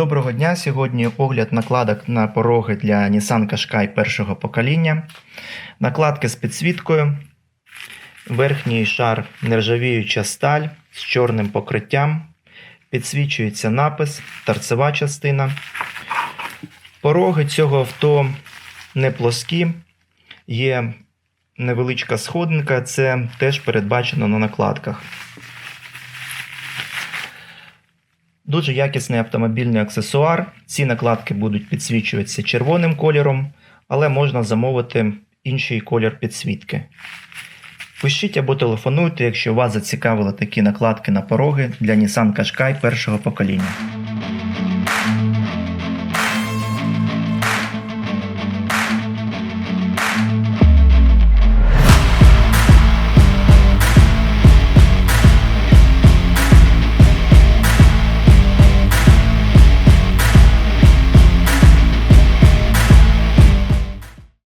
Доброго дня! Сьогодні огляд накладок на пороги для Nissan Qashqai першого покоління. Накладки з підсвіткою. Верхній шар нержавіюча сталь з чорним покриттям. Підсвічується напис, торцева частина. Пороги цього авто не плоскі. Є невеличка сходинка, це теж передбачено на накладках. Дуже якісний автомобільний аксесуар. Ці накладки будуть підсвічуватися червоним кольором, але можна замовити інший колір підсвітки. Пишіть або телефонуйте, якщо вас зацікавили такі накладки на пороги для Nissan Qashqai першого покоління.